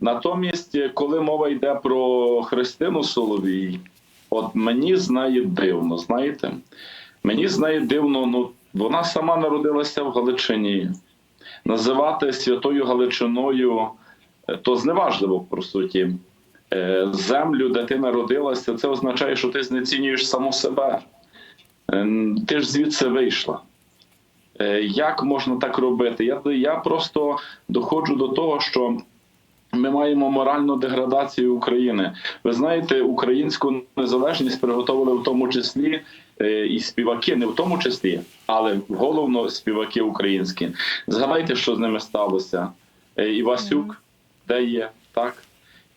Натомість, коли мова йде про Христину Соловій, от мені з неї дивно, знаєте, мені з неї дивно, ну вона сама народилася в Галичині. Називати святою Галичиною е, то зневажливо, по суті. Е, Землю, де ти народилася, це означає, що ти знецінюєш саму себе. Е, Ти ж звідси вийшла. Як можна так робити? Я, я просто доходжу до того, що ми маємо моральну деградацію України. Ви знаєте, українську незалежність приготовили в тому числі е, і співаки, не в тому числі, але головно співаки українські. Згадайте, що з ними сталося. Е, Івасюк, де є, так?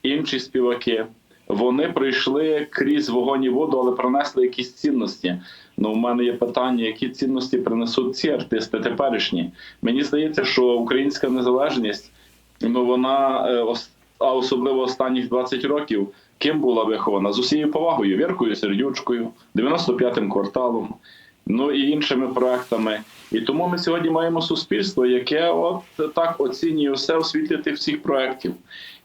Інші співаки. Вони пройшли крізь вогонь і воду, але принесли якісь цінності. Ну, у мене є питання, які цінності принесуть ці артисти теперішні. Мені здається, що українська незалежність, ну вона е, а особливо останніх 20 років, ким була вихована з усією повагою, Віркою Сердючкою, 95-м кварталом, ну і іншими проектами. І тому ми сьогодні маємо суспільство, яке от так оцінює все у світлі тих всіх проєктів.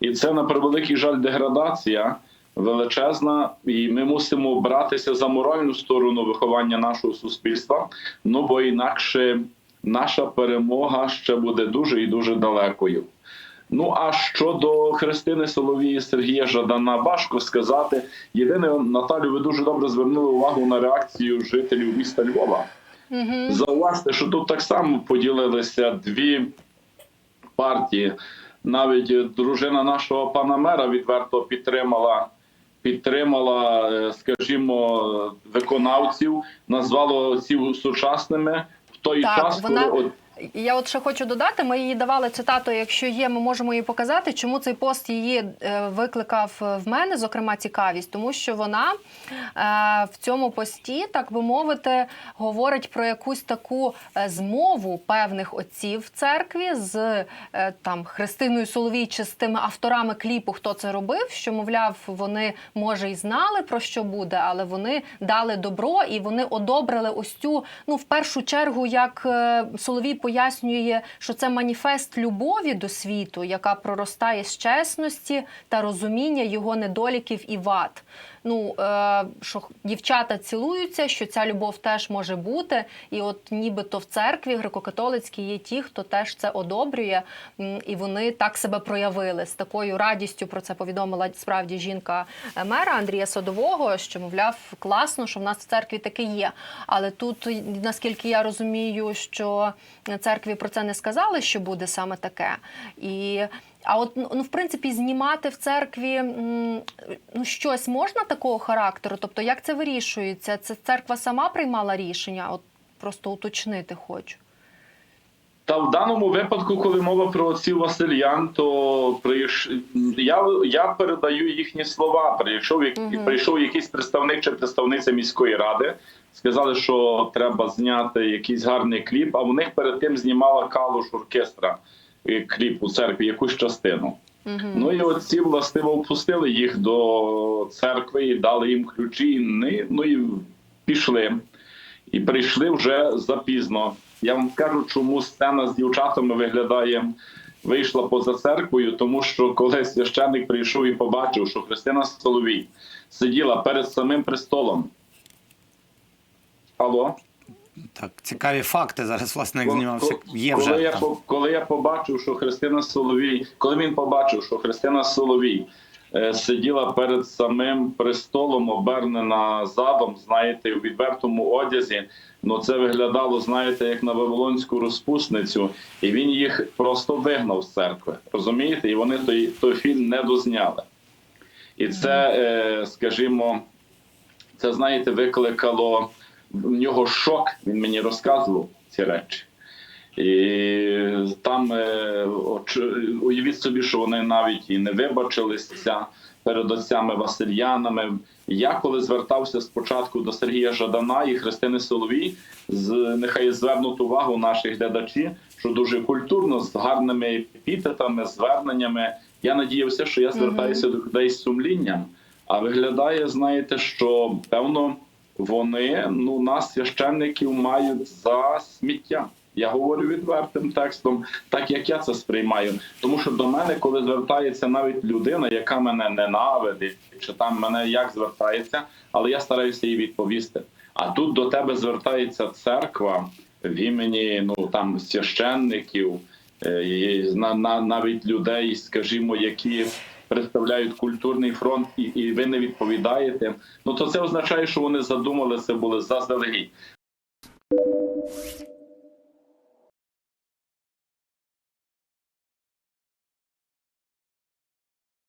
І це на превеликий жаль деградація величезна, і ми мусимо братися за моральну сторону виховання нашого суспільства. Ну бо інакше наша перемога ще буде дуже і дуже далекою. Ну а щодо Христини Соловії Сергія Жадана, важко сказати. Єдине, Наталю, ви дуже добре звернули увагу на реакцію жителів міста Львова. Угу. Зауважте, що тут так само поділилися дві партії. Навіть дружина нашого пана мера відверто підтримала. Підтримала, е, скажімо, виконавців, назвала ці сучасними в той Так, час, вона- коли Я от ще хочу додати, ми її давали цитату. Якщо є, ми можемо її показати. Чому цей пост її е, викликав в мене, зокрема, цікавість, тому що вона е, в цьому пості, так би мовити, говорить про якусь таку е, змову певних отців в церкві з е, там Христиною Соловій чи з тими авторами кліпу, хто це робив. Що мовляв, вони може і знали про що буде, але вони дали добро і вони одобрили ось цю, ну в першу чергу, як е, Соловій пояснює, що це маніфест любові до світу, яка проростає з чесності та розуміння його недоліків і вад. Ну е, що дівчата цілуються, що ця любов теж може бути, і от нібито в церкві греко-католицькій є ті, хто теж це одобрює, і вони так себе проявили з такою радістю. Про це повідомила справді жінка е, мера Андрія Садового, що мовляв класно, що в нас в церкві таке є. Але тут, наскільки я розумію, що церкві про це не сказали, що буде саме таке. І а от ну, в принципі знімати в церкві ну щось можна такого характеру? Тобто, як це вирішується? Це церква сама приймала рішення? От просто уточнити хочу. Та в даному випадку, коли мова про отців Васильян, то прийш... я, я передаю їхні слова. Прийшов, як... Мгм. прийшов якийсь представник чи представниця міської ради, сказали, що треба зняти якийсь гарний кліп, а в них перед тим знімала калуш оркестра е, кліп у церкві, якусь частину. Угу. Ну і отці властиво впустили їх до церкви і дали їм ключі. Ну і пішли. І прийшли вже запізно. Я вам скажу, чому сцена з дівчатами виглядає. Вийшла поза церквою, тому що коли священник прийшов і побачив, що Христина Соловій сиділа перед самим престолом. Алло? Так, цікаві факти. Зараз, власне, як знімався, є коли вже. я там. коли я побачив, що Христина Соловій, коли він побачив, що Христина Соловій е, сиділа перед самим престолом, обернена задом, знаєте, у відвертому одязі. Ну це виглядало, знаєте, як на Вавилонську розпусницю, і він їх просто вигнав з церкви. Розумієте? І вони той, той фільм не дозняли. І це, е, скажімо, це знаєте, викликало в нього шок. Він мені розказував ці речі. І там е, уявіть собі, що вони навіть і не вибачилися перед отцями Васильянами. Я коли звертався спочатку до Сергія Жадана і Христини Соловій, з нехай звернуть увагу наші глядачі, що дуже культурно, з гарними епітетами, зверненнями. Я надіявся, що я звертаюся до людей з сумлінням. А виглядає, знаєте, що певно вони ну нас священників мають за сміття. Я говорю відвертим текстом, так як я це сприймаю. Тому що до мене, коли звертається навіть людина, яка мене ненавидить, чи там мене як звертається, але я стараюся їй відповісти. А тут до тебе звертається церква в імені ну там священників, е, навіть людей, скажімо, які представляють культурний фронт, і і ви не відповідаєте. Ну то це означає, що вони задумалися були заздалегідь.